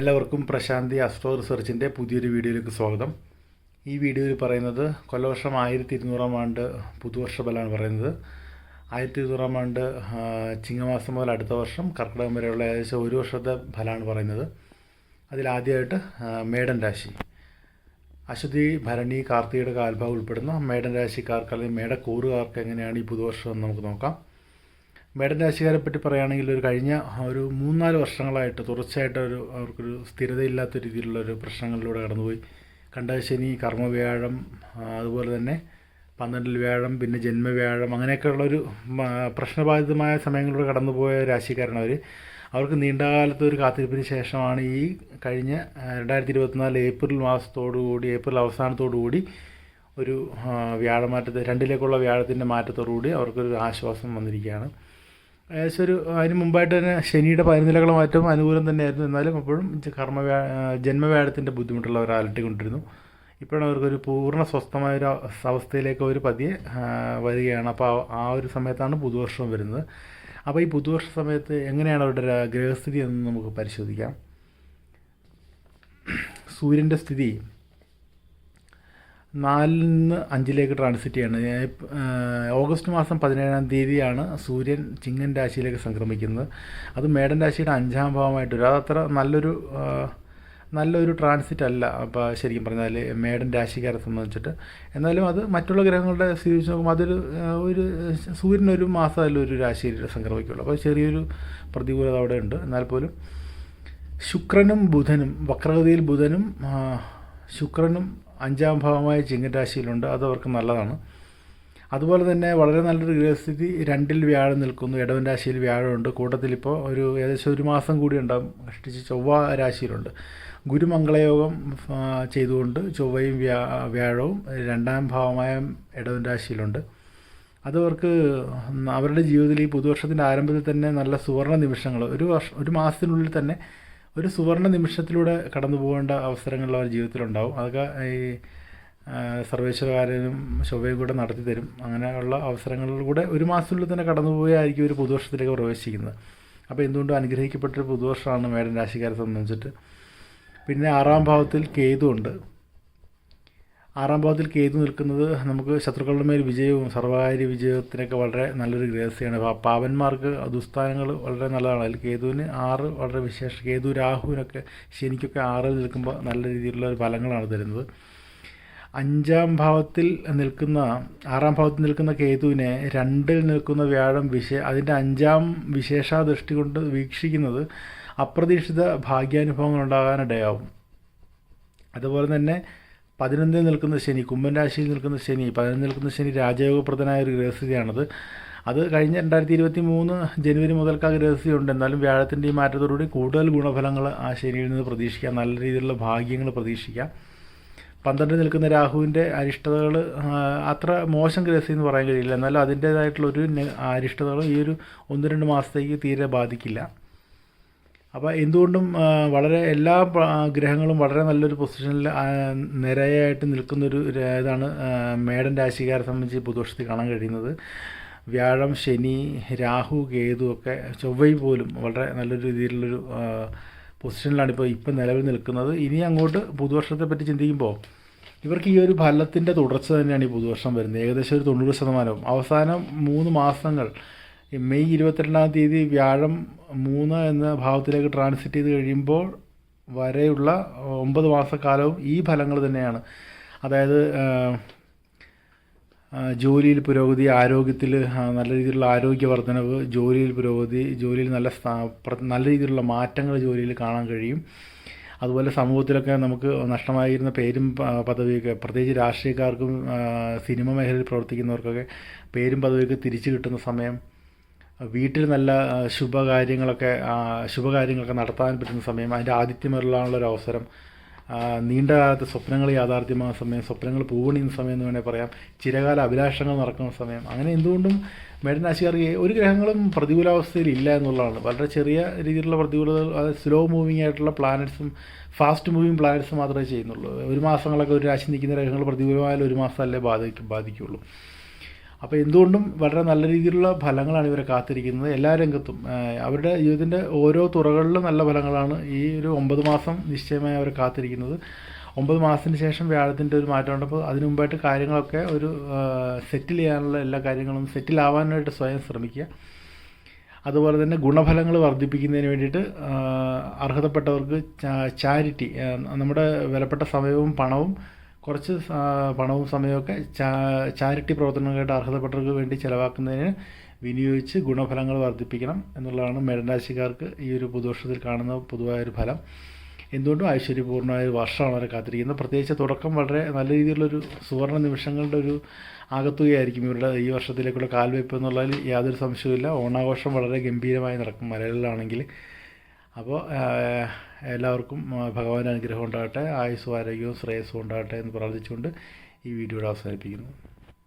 എല്ലാവർക്കും പ്രശാന്തി അസ്ട്രോ റിസർച്ചിന്റെ പുതിയൊരു വീഡിയോയിലേക്ക് സ്വാഗതം. ഈ വീഡിയോയിൽ പറയുന്നത് കൊല്ലവർഷം ആയിരത്തി ഇരുന്നൂറാം ആണ്ട് പുതുവർഷ ബലമാണ് പറയുന്നത്. ആയിരത്തി ഇരുന്നൂറാം ആണ്ട് ചിങ്ങമാസം മുതൽ അടുത്ത വർഷം കർക്കിടകം വരെയുള്ള ഏകദേശം ഒരു വർഷത്തെ ഫലമാണ് പറയുന്നത്. അതിലാദ്യമായിട്ട് മേഡൻ രാശി. അശ്വതി ഭരണി കാർത്തികയുടെ കാൽഭാഗം ഉൾപ്പെടുന്ന മേടൻ രാശിക്കാർക്ക് അല്ലെങ്കിൽ മേടക്കൂറുകാർക്ക് എങ്ങനെയാണ് ഈ പുതുവർഷം എന്ന് നമുക്ക് നോക്കാം. മേടൻ രാശിക്കാരെ പറ്റി പറയുകയാണെങ്കിൽ ഒരു കഴിഞ്ഞ ഒരു മൂന്നാൽ വർഷങ്ങളായിട്ട് തുടർച്ചയായിട്ട് ഒരു അവർക്കൊരു സ്ഥിരതയില്ലാത്ത രീതിയിലുള്ള ഒരു പ്രശ്നങ്ങളിലൂടെ കടന്നുപോയി. കണ്ട ശനി കർമ്മവ്യാഴം അതുപോലെ തന്നെ പന്ത്രണ്ടിൽ വ്യാഴം പിന്നെ ജന്മവ്യാഴം അങ്ങനെയൊക്കെയുള്ളൊരു പ്രശ്നബാധിതമായ സമയങ്ങളിലൂടെ കടന്നുപോയ രാശിക്കാരാണ് അവർ അവർക്ക് നീണ്ടകാലത്തെ ഒരു കാത്തിരിപ്പിന് ശേഷമാണ് ഈ കഴിഞ്ഞ രണ്ടായിരത്തി ഇരുപത്തിനാല് ഏപ്രിൽ മാസത്തോടുകൂടി ഏപ്രിൽ അവസാനത്തോടുകൂടി ഒരു വ്യാഴമാറ്റത്തെ രണ്ടിലേക്കുള്ള വ്യാഴത്തിന്റെ മാറ്റത്തോടുകൂടി അവർക്കൊരു ആശ്വാസം വന്നിരിക്കുകയാണ്. ഏകദേശം ഒരു അതിന് മുമ്പായിട്ട് തന്നെ ശനിയുടെ പതിനൊന്നിലകളെ മാറ്റവും അനുകൂലം തന്നെയായിരുന്നു. എന്നാലും അപ്പോഴും കർമ്മ ജന്മവ്യാഴത്തിന്റെ ബുദ്ധിമുട്ടുള്ള അവർ അലട്ടിക്കൊണ്ടിരുന്നു ഇപ്പോഴാണ് അവർക്കൊരു പൂർണ സ്വസ്ഥമായ ഒരു അവസ്ഥയിലേക്ക് അവർ പതിയെ വരികയാണ്. അപ്പോൾ ആ- ഒരു സമയത്താണ് പുതുവർഷം വരുന്നത്. അപ്പോൾ ഈ പുതുവർഷ സമയത്ത് എങ്ങനെയാണ് അവരുടെ ഗ്രഹസ്ഥിതി എന്ന് നമുക്ക് പരിശോധിക്കാം. സൂര്യന്റെ സ്ഥിതി നാലിൽ നിന്ന് അഞ്ചിലേക്ക് ട്രാൻസിറ്റ് ചെയ്യണം. ഓഗസ്റ്റ് മാസം പതിനേഴാം തീയതിയാണ് സൂര്യൻ ചിങ്ങൻ രാശിയിലേക്ക് സംക്രമിക്കുന്നത്. അത് മേടൻ രാശിയുടെ അഞ്ചാം ഭാവമായിട്ട് വരും. അതത്ര നല്ലൊരു നല്ലൊരു ട്രാൻസിറ്റ് അല്ല. അപ്പോൾ ശരിക്കും പറഞ്ഞാൽ മേടൻ രാശിക്കാരെ സംബന്ധിച്ചിട്ട്. എന്നാലും അത് മറ്റുള്ള ഗ്രഹങ്ങളുടെ സ്ഥിതി നോക്കുമ്പോൾ അതൊരു ഒരു സൂര്യനൊരു മാസമല്ല ഒരു രാശിയിൽ സംക്രമിക്കുള്ളൂ. അപ്പോൾ ചെറിയൊരു പ്രതികൂലത അവിടെ ഉണ്ട്. എന്നാൽ പോലും ശുക്രനും ബുധനും വക്രഗതിയിൽ ബുധനും ശുക്രനും അഞ്ചാം ഭാവമായ ചിങ്ങരാശിയിലുണ്ട്. അത് അവർക്ക് നല്ലതാണ്. അതുപോലെ തന്നെ വളരെ നല്ലൊരു ഗൃഹസ്ഥിതി രണ്ടിൽ വ്യാഴം നിൽക്കുന്നു. ഇടവൻ രാശിയിൽ വ്യാഴമുണ്ട്. കൂട്ടത്തിലിപ്പോൾ ഒരു ഏകദേശം ഒരു മാസം കൂടി ഉണ്ടാകും കഷ്ടിച്ച് ചൊവ്വ രാശിയിലുണ്ട്. ഗുരുമംഗളയോഗം ചെയ്തുകൊണ്ട് ചൊവ്വയും വ്യാ വ്യാഴവും രണ്ടാം ഭാവമായ ഇടവൻ രാശിയിലുണ്ട്. അതവർക്ക് അവരുടെ ജീവിതത്തിൽ ഈ പുതുവർഷത്തിന്റെ ആരംഭത്തിൽ തന്നെ നല്ല സുവർണ നിമിഷങ്ങൾ. ഒരു വർഷം ഒരു മാസത്തിനുള്ളിൽ തന്നെ ഒരു സുവർണ നിമിഷത്തിലൂടെ കടന്നു പോകേണ്ട അവസരങ്ങൾ അവർ ജീവിതത്തിലുണ്ടാവും. അതൊക്കെ ഈ സർവേശ്വരകാരനും ശോഭയും കൂടെ നടത്തി തരും. അങ്ങനെയുള്ള അവസരങ്ങളിലൂടെ ഒരു മാസത്തിനുള്ളിൽ തന്നെ കടന്നുപോയായിരിക്കും ഒരു പുതുവർഷത്തിലേക്ക് പ്രവേശിക്കുന്നത്. അപ്പോൾ എന്തുകൊണ്ടും അനുഗ്രഹിക്കപ്പെട്ടൊരു പുതുവർഷമാണ് മേടൻ രാശിക്കാരെ സംബന്ധിച്ചിട്ട്. പിന്നെ ആറാം ഭാവത്തിൽ കേതു ഉണ്ട്. ആറാം ഭാവത്തിൽ കേതു നിൽക്കുന്നത് നമുക്ക് ശത്രുക്കളുടെ മേൽ വിജയവും സർവകാര്യ വിജയത്തിനൊക്കെ വളരെ നല്ലൊരു ഗ്രഹസ്ഥയാണ് പാവന്മാർക്ക് ദുസ്ഥാനങ്ങൾ വളരെ നല്ലതാണ്. അതിൽ കേതുവിന് ആറ് വളരെ വിശേഷ കേതു രാഹുവിനൊക്കെ ശനിക്കൊക്കെ ആറിൽ നിൽക്കുമ്പോൾ നല്ല രീതിയിലുള്ള ഒരു ഫലങ്ങളാണ് തരുന്നത്. അഞ്ചാം ഭാവത്തിൽ നിൽക്കുന്ന ആറാം ഭാവത്തിൽ നിൽക്കുന്ന കേതുവിനെ രണ്ടിൽ നിൽക്കുന്ന വ്യാഴം വിശേ അതിന്റെ അഞ്ചാം വിശേഷാ ദൃഷ്ടി കൊണ്ട് വീക്ഷിക്കുന്നത് അപ്രതീക്ഷിത ഭാഗ്യാനുഭവങ്ങൾ ഉണ്ടാകാനിടയാവും. അതുപോലെ തന്നെ പതിനൊന്നിൽ നിൽക്കുന്ന ശനി കുംഭൻ രാശിയിൽ നിൽക്കുന്ന ശനി പതിനൊന്നിൽ നിൽക്കുന്ന ശനി രാജയോഗപ്രദനായ ഒരു ഗ്രഹസ്ഥിതിയാണത്. അത് കഴിഞ്ഞ രണ്ടായിരത്തി ഇരുപത്തി മൂന്ന് ജനുവരി മുതൽക്ക് ആ ഗ്രഹസ്ഥിതിയുണ്ട്. എന്നാലും വ്യാഴത്തിന്റെ ഈ മാറ്റത്തോടുകൂടി കൂടുതൽ ഗുണഫലങ്ങൾ ആ ശനിയിൽ നിന്ന് പ്രതീക്ഷിക്കാം. നല്ല രീതിയിലുള്ള ഭാഗ്യങ്ങൾ പ്രതീക്ഷിക്കാം. പന്ത്രണ്ട് നിൽക്കുന്ന രാഹുവിന്റെ അരിഷ്ടതകൾ അത്ര മോശം ഗ്രഹസ്ഥിതി എന്ന് പറയാൻ കഴിയില്ല. എന്നാലും അതിന്റേതായിട്ടുള്ളൊരു അരിഷ്ടതകൾ ഈ ഒരു ഒന്ന് രണ്ട് മാസത്തേക്ക് തീരെ ബാധിക്കില്ല. അപ്പോൾ എന്തുകൊണ്ടും വളരെ എല്ലാ ഗ്രഹങ്ങളും വളരെ നല്ലൊരു പൊസിഷനിൽ നിരയായിട്ട് നിൽക്കുന്നൊരു ഇതാണ് മേടൻ രാശിക്കാരെ സംബന്ധിച്ച് പുതുവർഷത്തിൽ കാണാൻ കഴിയുന്നത്. വ്യാഴം ശനി രാഹു കേതു ഒക്കെ ചൊവ്വയും പോലും വളരെ നല്ലൊരു രീതിയിലുള്ളൊരു പൊസിഷനിലാണ് ഇപ്പോൾ ഇപ്പം നിലവിൽ നിൽക്കുന്നത്. ഇനി അങ്ങോട്ട് പുതുവർഷത്തെ പറ്റി ചിന്തിക്കുമ്പോൾ ഇവർക്ക് ഈ ഒരു ഫലത്തിന്റെ തുടർച്ച തന്നെയാണ് ഈ പുതുവർഷം വരുന്നത്. ഏകദേശം ഒരു തൊണ്ണൂറ് ശതമാനവും. അവസാനം മൂന്ന് മാസങ്ങൾ മെയ് ഇരുപത്തിരണ്ടാം തീയതി വ്യാഴം മൂന്ന് എന്ന ഭാവത്തിലേക്ക് ട്രാൻസിറ്റ് ചെയ്ത് കഴിയുമ്പോൾ വരെയുള്ള ഒമ്പത് മാസക്കാലവും ഈ ഫലങ്ങൾ തന്നെയാണ്. അതായത് ജോലിയിൽ പുരോഗതി ആരോഗ്യത്തിൽ നല്ല രീതിയിലുള്ള ആരോഗ്യവർദ്ധനവ് ജോലിയിൽ പുരോഗതി ജോലിയിൽ നല്ല നല്ല രീതിയിലുള്ള മാറ്റങ്ങൾ ജോലിയിൽ കാണാൻ കഴിയും. അതുപോലെ സമൂഹത്തിലൊക്കെ നമുക്ക് നഷ്ടമായിരുന്ന പേരും പദവിയൊക്കെ പ്രത്യേകിച്ച് രാഷ്ട്രീയക്കാർക്കും സിനിമ മേഖലയിൽ പ്രവർത്തിക്കുന്നവർക്കൊക്കെ പേരും പദവിയൊക്കെ തിരിച്ചു കിട്ടുന്ന സമയം വീട്ടിൽ നല്ല ശുഭകാര്യങ്ങളൊക്കെ ശുഭകാര്യങ്ങളൊക്കെ നടത്താൻ പറ്റുന്ന സമയം അതിന്റെ ആതിഥ്യമരുള്ള ഒരു അവസരം നീണ്ട കാലത്തെ സ്വപ്നങ്ങൾ യാഥാർത്ഥ്യമാകുന്ന സമയം സ്വപ്നങ്ങൾ പൂവണിയുന്ന സമയം എന്ന് വേണേൽ പറയാം ചിരകാല അഭിലാഷങ്ങൾ നടക്കുന്ന സമയം അങ്ങനെ എന്തുകൊണ്ടും മേടനാശികാർക്ക് ഒരു ഗ്രഹങ്ങളും പ്രതികൂലാവസ്ഥയിൽ ഇല്ല എന്നുള്ളതാണ്. വളരെ ചെറിയ രീതിയിലുള്ള പ്രതികൂലതകൾ അതായത് സ്ലോ മൂവിങ് ആയിട്ടുള്ള പ്ലാനറ്റ്സും ഫാസ്റ്റ് മൂവിങ് പ്ലാനറ്റ്സ് മാത്രമേ ചെയ്യുന്നുള്ളൂ. ഒരു മാസങ്ങളൊക്കെ ഒരു രാശി നിൽക്കുന്ന ഗ്രഹങ്ങൾ പ്രതികൂലമായാലും ഒരു മാസം മാസമല്ലേ ബാധിക്കും ബാധിക്കുള്ളൂ അപ്പോൾ എന്തുകൊണ്ടും വളരെ നല്ല രീതിയിലുള്ള ഫലങ്ങളാണ് ഇവരെ കാത്തിരിക്കുന്നത്. എല്ലാ രംഗത്തും. അവരുടെ ജീവിതത്തിന്റെ ഓരോ തുറകളിലും നല്ല ഫലങ്ങളാണ് ഈ ഒരു ഒമ്പത് മാസം നിശ്ചയമായി അവർ കാത്തിരിക്കുന്നത്. ഒമ്പത് മാസത്തിന് ശേഷം വ്യാഴത്തിന്റെ ഒരു മാറ്റം ഉണ്ടപ്പോൾ അതിനു മുമ്പായിട്ട് കാര്യങ്ങളൊക്കെ ഒരു സെറ്റിൽ ചെയ്യാനുള്ള എല്ലാ കാര്യങ്ങളും സെറ്റിൽ ആവാനായിട്ട് സ്വയം ശ്രമിക്കുക. അതുപോലെ തന്നെ ഗുണഫലങ്ങൾ വർദ്ധിപ്പിക്കുന്നതിന് വേണ്ടിയിട്ട് അർഹതപ്പെട്ടവർക്ക് ചാരിറ്റി നമ്മുടെ വിലപ്പെട്ട സമയവും പണവും കുറച്ച് പണവും സമയമൊക്കെ ചാരിറ്റി പ്രവർത്തനങ്ങളായിട്ട് അർഹതപ്പെട്ടവർക്ക് വേണ്ടി ചിലവാക്കുന്നതിന് വിനിയോഗിച്ച് ഗുണഫലങ്ങൾ വർദ്ധിപ്പിക്കണം എന്നുള്ളതാണ് മേടരാശിക്കാർക്ക് ഈ ഒരു പുതുവർഷത്തിൽ കാണുന്ന പൊതുവായൊരു ഫലം. എന്തുകൊണ്ടും ഐശ്വര്യപൂർണമായ ഒരു വർഷമാണ് അവരെ കാത്തിരിക്കുന്നത്. പ്രത്യേകിച്ച് തുടക്കം വളരെ നല്ല രീതിയിലുള്ളൊരു സുവർണ നിമിഷങ്ങളുടെ ഒരു ആകത്തുകയായിരിക്കും ഇവരുടെ ഈ വർഷത്തിലേക്കുള്ള കാൽവയ്പ് എന്നുള്ളതിൽ യാതൊരു സംശയവുമില്ല. ഓണാഘോഷം വളരെ ഗംഭീരമായി നടക്കും മലയാളികളാണെങ്കിൽ. അപ്പോൾ എല്ലാവർക്കും ഭഗവാന്റെ അനുഗ്രഹം ഉണ്ടാകട്ടെ ആയുസ്സും ആരോഗ്യവും ശ്രേയസ്സും ഉണ്ടാകട്ടെ എന്ന് പ്രാർത്ഥിച്ചുകൊണ്ട് ഈ വീഡിയോയുടെ അവസാനിപ്പിക്കുന്നു.